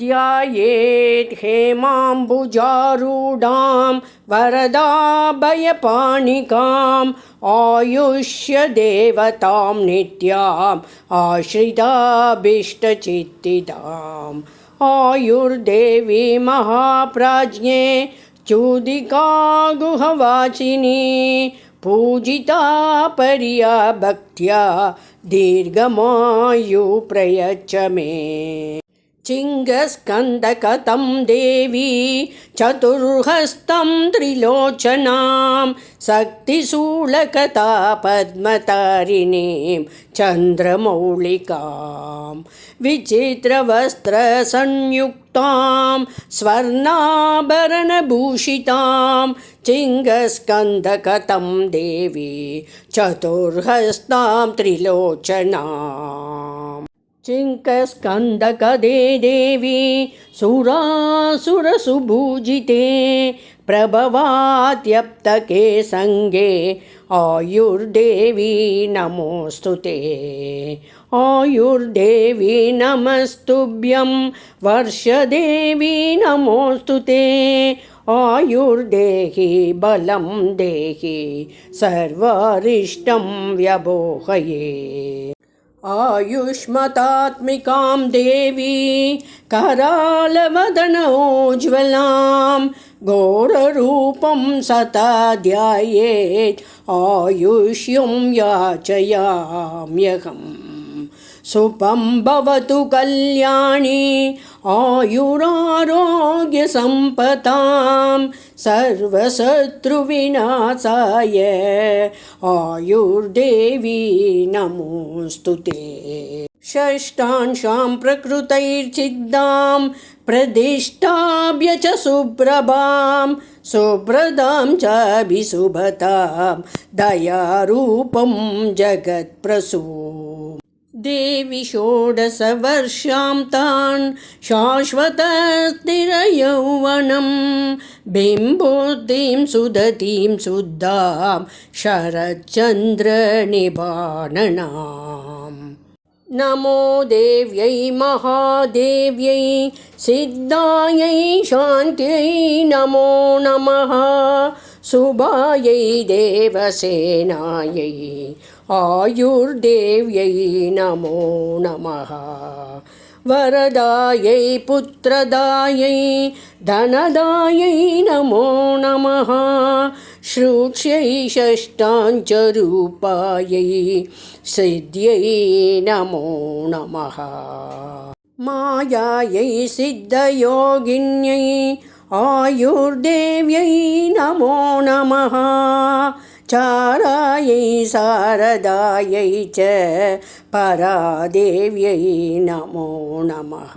ध्यायेत् हेमाम्बुजारूढां वरदाभयपाणिकाम् आयुष्यदेवतां नित्याम् आश्रिताभीष्टचित्तिदाम् आयुर्देवी महाप्राज्ञे चूदिका गुहवाचिनी पूजिता पर्या भक्त्या दीर्घमायु प्रयच्छ मे चिङ्गस्कन्दकतं देवी चतुर्हस्तं त्रिलोचनां शक्तिशूलकथा पद्मतारिणीं चन्द्रमौळिकां विचित्रवस्त्रसंयुक्तां स्वर्णाभरणभूषितां चिङ्गस्कन्दकतं देवी चतुर्हस्तां त्रिलोचनाम् चिङ्कस्कन्दकदे देवी सुरासुरसुभूजिते प्रभवात्यप्तके सङ्गे आयुर्देवी नमोऽस्तु ते। आयुर्देवी नमस्तुभ्यं वर्षदेवी नमोऽस्तु ते। आयुर्देहि बलं देहि सर्वारिष्टं व्यबोहये आयुष्मतात्मिकां देवी करालवदनोज्ज्वलां घोररूपं सता ध्यायेत् आयुष्यं याचयाम्यहम् सुपं भवतु कल्याणी आयुरारोग्यसम्पतां सर्वशत्रुविनाशाय। आयुर्देवी नमोऽस्तु ते। षष्ठांशां प्रकृतैर्चिद्दां प्रदिष्टाभ्य च सुप्रभां सुप्रदां चाभिशुभतां दयारूपं जगत्प्रसू देवि षोडशवर्षां तान् शाश्वतस्थिरयौवनं। बिम्बोद्धिं सुदतीं शुद्धां शरच्चन्द्रनिबाणनाम् नमो देव्यै महादेव्यै सिद्धायै शान्त्यै नमो नमः शुभायै देवसेनायै आयुर्देव्यै नमो नमः। वरदायै पुत्रदायै धनदायै नमो नमः। श्रूक्ष्यै षष्ठाञ्चरूपायै सिद्ध्यै नमो नमः। मायायै सिद्धयोगिन्यै आयुर्देव्यै नमो नमः चारायै शारदायै च परादेव्यै नमो नमः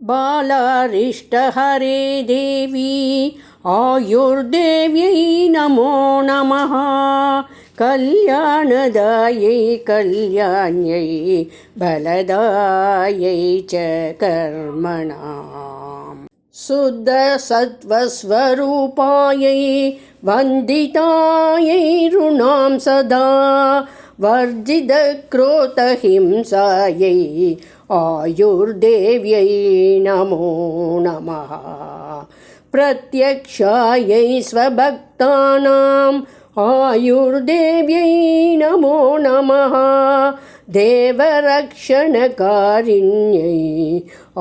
बालारिष्टहरे देवी आयुर्देव्यै नमो नमः कल्याणदायै कल्याण्यै बलदायै च कर्मणाम् शुद्धसत्त्वस्वरूपायै वन्दितायै ऋणां सदा वर्जितक्रोतहिंसायै आयुर्देव्यै नमो नमः। प्रत्यक्षायै स्वभक्तानाम् आयुर्देव्यै नमो नमः देवरक्षणकारिण्यै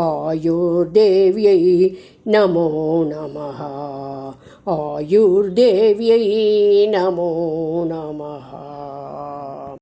आयुर्देव्यै नमो नमः आयुर्देव्यै नमो नमः